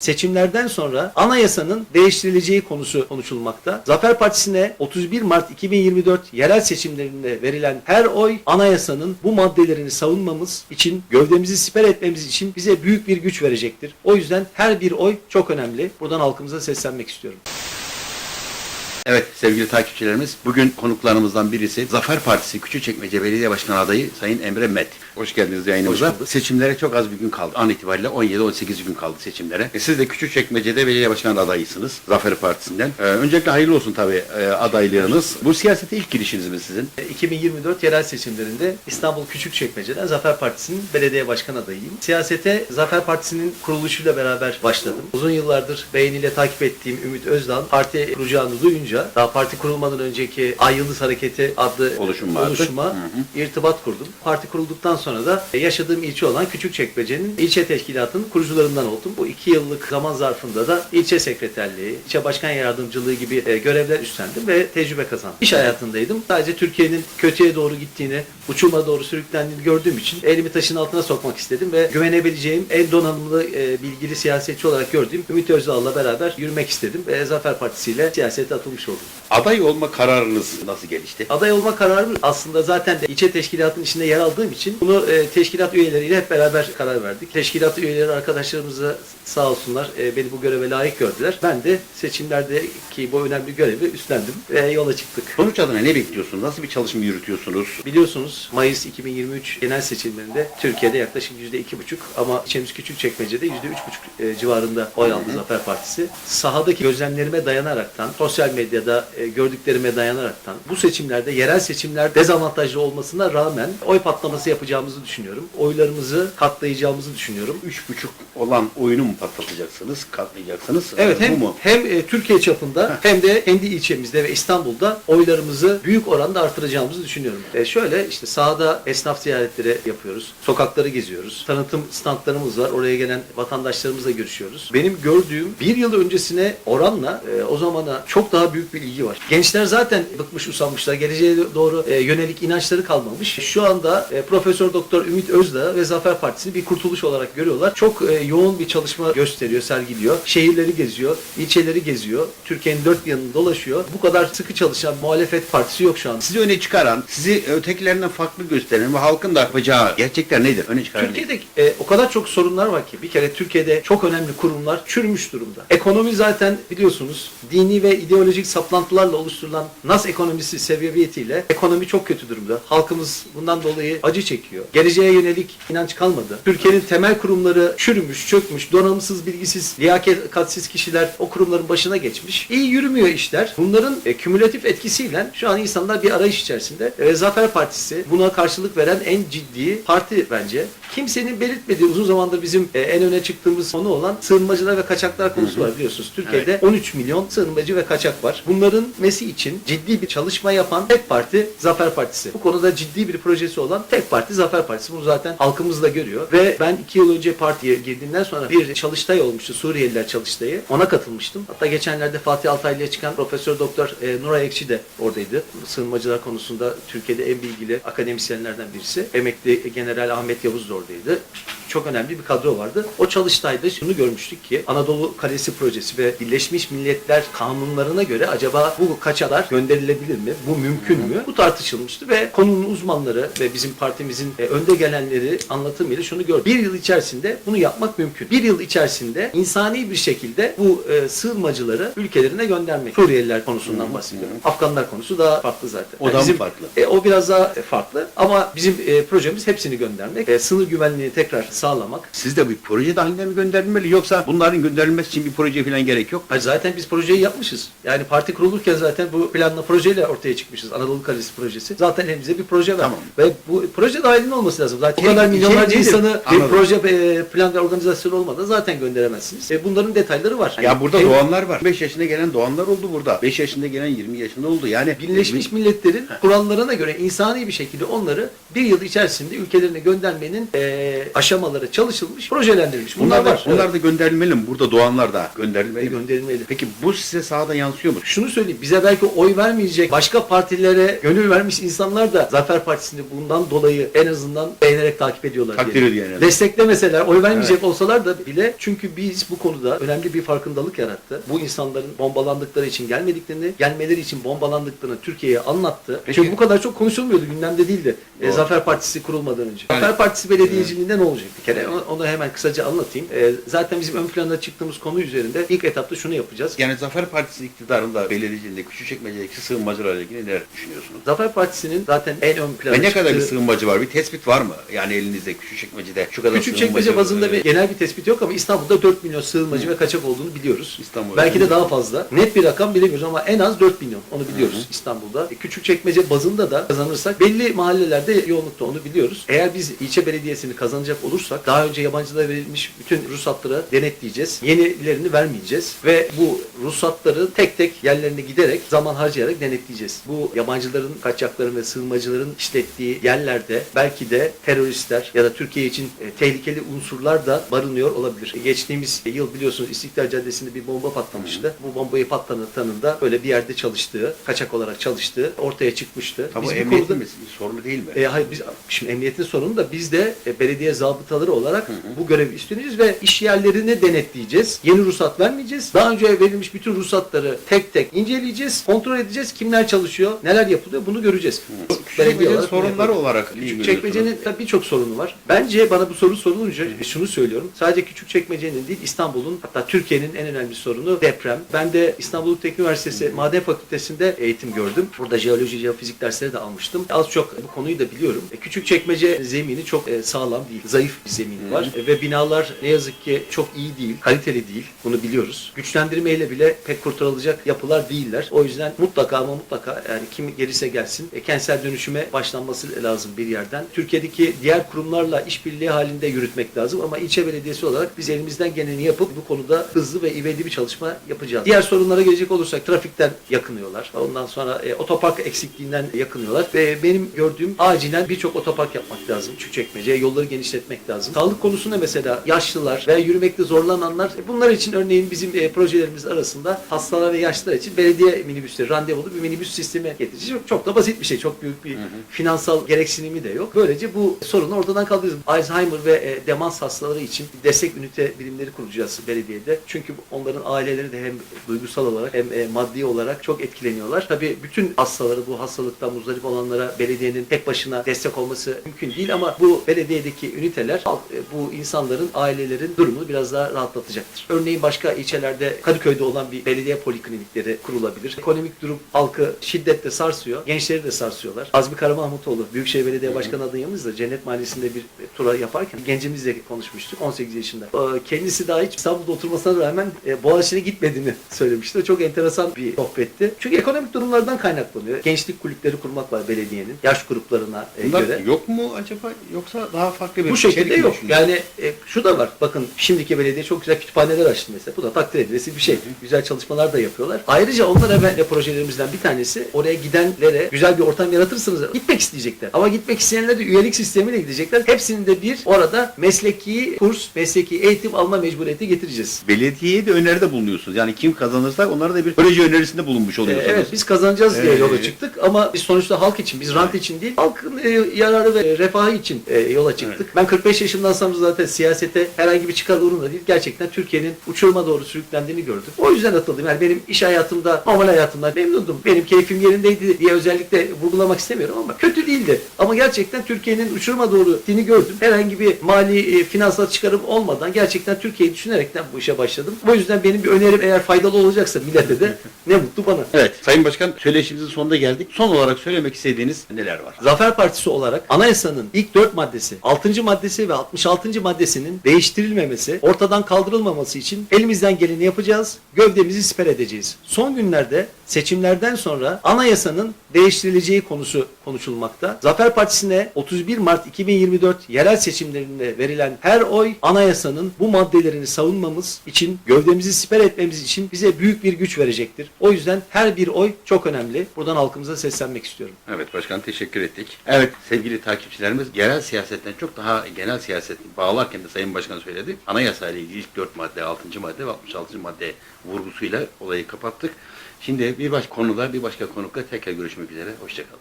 Seçimlerden sonra anayasanın değiştirileceği konusu konuşulmakta. Zafer Partisi'ne 31 Mart 2024 yerel seçimlerinde verilen her oy anayasanın bu maddelerini savunmamız için, gövdemizi siper etmemiz için bize büyük bir güç verecektir. O yüzden her bir oy çok önemli. Buradan halkımıza seslenmek istiyorum. Evet sevgili takipçilerimiz bugün konuklarımızdan birisi Zafer Partisi Küçükçekmece Belediye Başkanı adayı Sayın Emre Met. Hoş geldiniz yayınımıza. Hoş. Seçimlere çok az bir gün kaldı. An itibariyle 17-18 gün kaldı seçimlere. E, siz de Küçükçekmece'de Belediye Başkanı adayısınız Zafer Partisi'nden. E, öncelikle hayırlı olsun tabii e, adaylığınız. Bu siyasete ilk girişiniz mi sizin? 2024 yerel seçimlerinde İstanbul Küçükçekmece'den Zafer Partisi'nin belediye başkan adayıyım. Siyasete Zafer Partisi'nin kuruluşuyla beraber başladım. Uzun yıllardır beğeniyle takip ettiğim Ümit Özdağ parti kuracağını duyunca daha parti kurulmadan önceki Ay Yıldız Hareketi adlı Oluşum vardı. oluşuma Hı hı. irtibat kurdum. Parti kurulduktan sonra da yaşadığım ilçe olan Küçükçekmece'nin ilçe teşkilatının kurucularından oldum. Bu iki yıllık zaman zarfında da ilçe sekreterliği, ilçe başkan yardımcılığı gibi e, görevler üstlendim ve tecrübe kazandım. İş hayatındaydım. Sadece Türkiye'nin kötüye doğru gittiğini, uçuruma doğru sürüklendiğini gördüğüm için elimi taşın altına sokmak istedim ve güvenebileceğim en donanımlı, e, bilgili siyasetçi olarak gördüğüm Ümit Özdağ'la beraber yürümek istedim ve Zafer Partisi ile siyasete atılmış oldum. Aday olma kararınız nasıl gelişti? Aday olma kararı aslında zaten de ilçe teşkilatının içinde yer aldığım için bunu e, teşkilat üyeleriyle hep beraber karar verdik. Teşkilat üyeleri arkadaşlarımıza sağ olsunlar e, beni bu göreve layık gördüler. Ben de seçimlerdeki bu önemli görevi üstlendim ve yola çıktık. Sonuç adına ne bekliyorsunuz? Nasıl bir çalışma yürütüyorsunuz? Biliyorsunuz Mayıs 2023 genel seçimlerinde Türkiye'de yaklaşık %2,5 ama ilçemiz Küçükçekmece'de %3,5 e, civarında oy aldı Zafer Partisi. Sahadaki gözlemlerime dayanaraktan, sosyal medyada e, gördüklerime dayanaraktan bu seçimlerde yerel seçimler dezavantajlı olmasına rağmen oy patlaması yapacağımızı düşünüyorum. Oylarımızı katlayacağımızı düşünüyorum. 3,5 olan oyunu mu patlatacaksınız, katlayacaksınız? Evet Bu hem mu? hem e, Türkiye çapında hem de kendi ilçemizde ve İstanbul'da oylarımızı büyük oranda artıracağımızı düşünüyorum. E, şöyle işte sahada esnaf ziyaretleri yapıyoruz. Sokakları geziyoruz. Tanıtım standlarımız var. Oraya gelen vatandaşlarımızla görüşüyoruz. Benim gördüğüm bir yıl öncesine oranla e, o zamana çok daha büyük bir ilgi var. Gençler zaten bıkmış usanmışlar. Geleceğe doğru e, yönelik inançları kalmamış. Şu anda e, Profesör Doktor Ümit Özdağ ve Zafer Partisi'ni bir kurtuluş olarak görüyorlar. Çok e, yoğun bir çalışma gösteriyor, sergiliyor. Şehirleri geziyor, ilçeleri geziyor. Türkiye'nin dört yanını dolaşıyor. Bu kadar sıkı çalışan muhalefet partisi yok şu an. Sizi öne çıkaran, sizi ötekilerinden farklı gösteren ve halkın da yapacağı gerçekler nedir? Öne çıkaran? Türkiye'de e, o kadar çok sorunlar var ki bir kere Türkiye'de çok önemli kurumlar çürümüş durumda. Ekonomi zaten biliyorsunuz dini ve ideolojik saplantılarla oluşturulan nas ekonomisi seviyetiyle ekonomi çok kötü durumda. Halkımız bundan dolayı acı çekiyor. Geleceğe yönelik inanç kalmadı. Türkiye'nin temel kurumları çürümüş, çökmüş, donanımsız, bilgisiz, liyakatsiz kişiler o kurumların başına geçmiş. İyi yürümüyor işler. Bunların e, kümülatif etkisiyle şu an insanlar bir arayış içerisinde. E, Zafer Partisi buna karşılık veren en ciddi parti bence. Kimsenin belirtmediği uzun zamandır bizim e, en öne çıktığımız konu olan sığınmacılar ve kaçaklar konusu var biliyorsunuz. Türkiye'de 13 milyon sığınmacı ve kaçak var. Bunların mesi için ciddi bir çalışma yapan tek parti Zafer Partisi. Bu konuda ciddi bir projesi olan tek parti Zafer Partisi. Bunu zaten halkımız da görüyor. Ve ben iki yıl önce partiye girdiğimden sonra bir çalıştay olmuştu. Suriyeliler çalıştayı. Ona katılmıştım. Hatta geçenlerde Fatih Altaylı'ya çıkan Profesör Doktor e, Nuray Ekşi de oradaydı. Sığınmacılar konusunda Türkiye'de en bilgili akademisyenlerden birisi. Emekli General Ahmet Yavuz da oradaydı. Çok önemli bir kadro vardı. O çalıştayda şunu görmüştük ki Anadolu Kalesi projesi ve Birleşmiş Milletler kanunlarına göre acaba bu kaçalar gönderilebilir mi? Bu mümkün mü? Bu tartışılmıştı ve konunun uzmanları ve bizim partimizin e, önde gelenleri anlatımıyla şunu gördük. Bir yıl içerisinde bunu yapmak mümkün. Bir yıl içerisinde insani bir şekilde bu e, sığınmacıları ülkelerine göndermek. Suriyeliler konusundan bahsediyorum. Afganlar konusu daha farklı zaten. O da mı farklı? E, o biraz daha farklı ama bizim e, projemiz hepsini göndermek. E, sınır güvenliğini tekrar sağlamak. Siz de bir proje dahilinde mi gönderilmeli yoksa bunların gönderilmesi için bir proje falan gerek yok. Hayır, zaten biz projeyi yapmışız. Yani parti kurulurken zaten bu planla projeyle ortaya çıkmışız. Anadolu Kalesi projesi. Zaten elimize bir proje var. Tamam. Ve bu proje dahilinde olması lazım. Zaten Şey- kadar şey milyonlarca nedir? insanı bir proje e, plan ve organizasyon olmadan zaten gönderemezsiniz. E, bunların detayları var. Ya burada Hem doğanlar var. 5 yaşında gelen doğanlar oldu burada. 5 yaşında gelen 20 yaşında oldu. Yani Birleşmiş Milletler'in kurallarına göre insani bir şekilde onları bir yıl içerisinde ülkelerine göndermenin e, aşamaları çalışılmış, projelendirilmiş. Bunlar, Bunlar da, var. bunlar Evet. da gönderilmeli mi? Burada doğanlar da gönderilmeli mi? gönderilmeli. Peki bu size sahada yansıyor mu? Şunu söyleyeyim, bize belki oy vermeyecek başka partilere gönül vermiş insanlar da Zafer Partisi'ni bundan dolayı en azından beğenerek takip ediyorlar. Takdir ediyor yani. Desteklemeseler, oy vermeyecek olsalar da bile çünkü biz bu konuda önemli bir farkındalık yarattı. Bu insanların bombalandıkları için gelmediklerini, gelmeleri için bombalandıklarını Türkiye'ye anlattı. Peki. Çünkü bu kadar çok konuşulmuyordu, gündemde değildi. E, Doğru. Zafer Partisi kurulmadan önce. Yani- Zafer Partisi belediyeciliğinde ne olacak bir kere? Onu, onu hemen kısaca anlatayım. E, zaten bizim ön planda çıktığımız konu üzerinde ilk etapta şunu yapacağız. Yani Zafer Partisi iktidarında belediyeciliğinde Küçükçekmece'deki sığınmacılarla ilgili neler düşünüyorsunuz? Zafer Partisi'nin zaten en ön plana Ve ne kadar bir sığınmacı var? Bir tespit var mı? Yani elinizde Küçükçekmece'de şu kadar Küçük sığınmacı- çekmece bazında bir genel bir tespit yok ama İstanbul'da 4 milyon sığınmacı ve kaçak olduğunu biliyoruz. İstanbul. Belki de daha fazla. Net bir rakam bilemiyoruz ama en az 4 milyon onu biliyoruz İstanbul'da. E, Küçük çekmece bazında da kazanırsak belli mahallelerde yoğunlukta onu biliyoruz. Eğer biz ilçe belediyesini kazanacak olursak daha önce yabancılara verilmiş bütün ruhsatları denetleyeceğiz. Yenilerini vermeyeceğiz ve bu ruhsatları tek tek yerlerine giderek zaman harcayarak denetleyeceğiz. Bu yabancıların, kaçakların ve sığınmacıların işlettiği yerlerde belki de teröristler ya da Türkiye için e, tehlikeli unsurlar da barınıyor olabilir. E, Geçtiğimiz yıl biliyorsunuz İstiklal Caddesi'nde bir bomba patlamıştı. Bu bombayı patlatanında böyle bir yerde çalıştığı, kaçak olarak çalıştığı ortaya çıkmıştı. Tabii Biz emniyetin konuda- mi? sorunu değil mi? e, hayır biz şimdi emniyetin sorunu da biz de e, belediye zabıtaları olarak bu görevi üstleneceğiz ve iş yerlerini denetleyeceğiz. Yeni ruhsat vermeyeceğiz. Daha önce verilmiş bütün ruhsatları tek tek inceleyeceğiz, kontrol edeceğiz. Kimler çalışıyor, neler yapılıyor bunu göreceğiz. Belediye olarak bunu sorunları olarak Küçük çekmecenin tabii birçok sorunu var. Bence bana bu soru sorulunca şunu söylüyorum. Sadece küçük çekmecenin değil İstanbul'un hatta Türkiye'nin en önemli sorunu deprem. Ben de İstanbul Teknik Üniversitesi Maden Fakültesi'nde eğitim gördüm. Burada jeoloji, jeofizik dersleri de almıştım. Az çok bu konuyu da biliyorum. E, Küçük çekmece zemini çok e, sağlam değil. Zayıf bir zemin var. E, Ve binalar ne yazık ki çok iyi değil, kaliteli değil. Bunu biliyoruz. Güçlendirmeyle bile pek kurtarılacak yapılar değiller. O yüzden mutlaka ama mutlaka yani kim gelirse gelsin e, kentsel dönüşüme başlanması lazım bir yerden. Türkiye'deki diğer kurumlarla işbirliği halinde yürütmek lazım ama ilçe belediyesi olarak biz elimizden geleni yapıp bu konuda hızlı ve ivedi bir çalışma yapacağız. Diğer sorunlara gelecek olursak trafikten yakınıyorlar. Ondan sonra e, otopark eksikliğinden yakınıyorlar ve benim gördüğüm acilen birçok otopark yapmak lazım. Küçükçekmece yolları genişletmek lazım. Sağlık konusunda mesela yaşlılar veya yürümekte zorlananlar e, bunlar için örneğin bizim e, projelerimiz arasında hastalar ve yaşlılar için belediye minibüsleri randevulu bir minibüs sistemi getireceğiz. Çok, çok da basit bir şey. Çok büyük bir finansal gereksinimi de yok. Böylece bu sorunu ortadan kaldırırız. Alzheimer ve e, demans hastaları için destek ünite birimleri kuracağız belediyede. Çünkü onların aileleri de hem duygusal olarak hem e, maddi olarak çok etkileniyorlar. Tabii bütün hastaları bu hastalıktan muzdarip olanlara belediyenin tek başına destek olması mümkün değil ama bu belediyedeki üniteler e, bu insanların ailelerin durumunu biraz daha rahatlatacaktır. Örneğin başka ilçelerde Kadıköy'de olan bir belediye poliklinikleri kurulabilir. Ekonomik durum halkı şiddetle sarsıyor. Gençleri de sarsıyorlar. Azmi Karamahmutoğlu Büyükşehir Belediye Başkanı adayımızla Cennet Mahallesi'nde bir tura yaparken gencimizle konuşmuştuk 18 yaşında. Ee, Kendisi daha hiç İstanbul'da oturmasına rağmen e, Boğaziçi'ne gitmediğini söylemişti. Çok enteresan bir sohbetti. Çünkü ekonomik durumlardan kaynaklanıyor. Gençlik kulüpleri kurmak var belediyenin. Yaş gruplarına e, Bunlar göre. yok mu acaba yoksa daha farklı bir Bu şekilde yok. düşünüyor? Yani e, şu da var. Bakın şimdiki belediye çok güzel kütüphaneler açtı mesela. Bu da takdir edilesi bir şey. Güzel çalışmalar da yapıyorlar. Ayrıca onlara ben de projelerimizden bir tanesi oraya gidenlere güzel bir ortam yaratırsınız. Gitmek isteyecekler. Ama gitmek isteyenler de üyelik sistemiyle gidecekler. Hepsinin de bir orada mesleki kurs, mesleki eğitim alma mecburiyeti getireceğiz. Belediyeye de öneride bulunuyorsunuz. Yani kim kazanırsa onlara da bir proje önerisinde bulunmuş Ee, oluyorsunuz. Evet biz kazanacağız diye Ee, yola çıktık ama biz sonuçta halk için, biz rant için değil, halkın e, yararı ve refahı için e, yola çıktık. Ben 45 yaşından sonra zaten siyasete herhangi bir çıkar uğruna değil, gerçekten Türkiye'nin uçuruma doğru sürüklendiğini gördüm. O yüzden atıldım. Yani benim iş hayatımda, normal hayatımda memnundum. Benim keyfim yerindeydi diye özellikle vurgulamak istemiyorum ama kötü değildi. Ama gerçekten Türkiye'nin uçuruma doğru gittiğini gördüm. Herhangi bir mali, e, finansal çıkarım olmadan gerçekten Türkiye'yi düşünerekten bu işe başladım. O yüzden benim bir önerim eğer faydalı olacaksa millete de ne mutlu bana. Evet Sayın Başkan söyleşimizin sonuna geldik. Son olarak söylemek istediğiniz neler var? Zafer Partisi olarak anayasanın ilk 4 maddesi, 6. maddesi ve 66. maddesinin değiştirilmemesi, ortadan kaldırılmaması için elimizden geleni yapacağız, gövdemizi siper edeceğiz. Son günlerde seçimlerden sonra anayasanın değiştirileceği konusu konuşulmakta. Zafer Partisi'ne 31 Mart 2024 yerel seçimlerinde verilen her oy anayasanın bu maddelerini savunmamız için, gövdemizi siper etmemiz için bize büyük bir güç verecektir. O yüzden her bir oy çok önemli. Buradan halkımıza seslenmek istiyorum. Evet başkan teşekkür ettik. Evet sevgili takipçilerimiz yerel siyasetten siyasetten çok daha genel siyaset bağlarken de Sayın Başkan söyledi. Anayasa ile ilgili ilk 4 madde, 6. madde ve 66. madde vurgusuyla olayı kapattık. Şimdi bir başka konuda bir başka konukla tekrar görüşmek üzere. Hoşçakalın.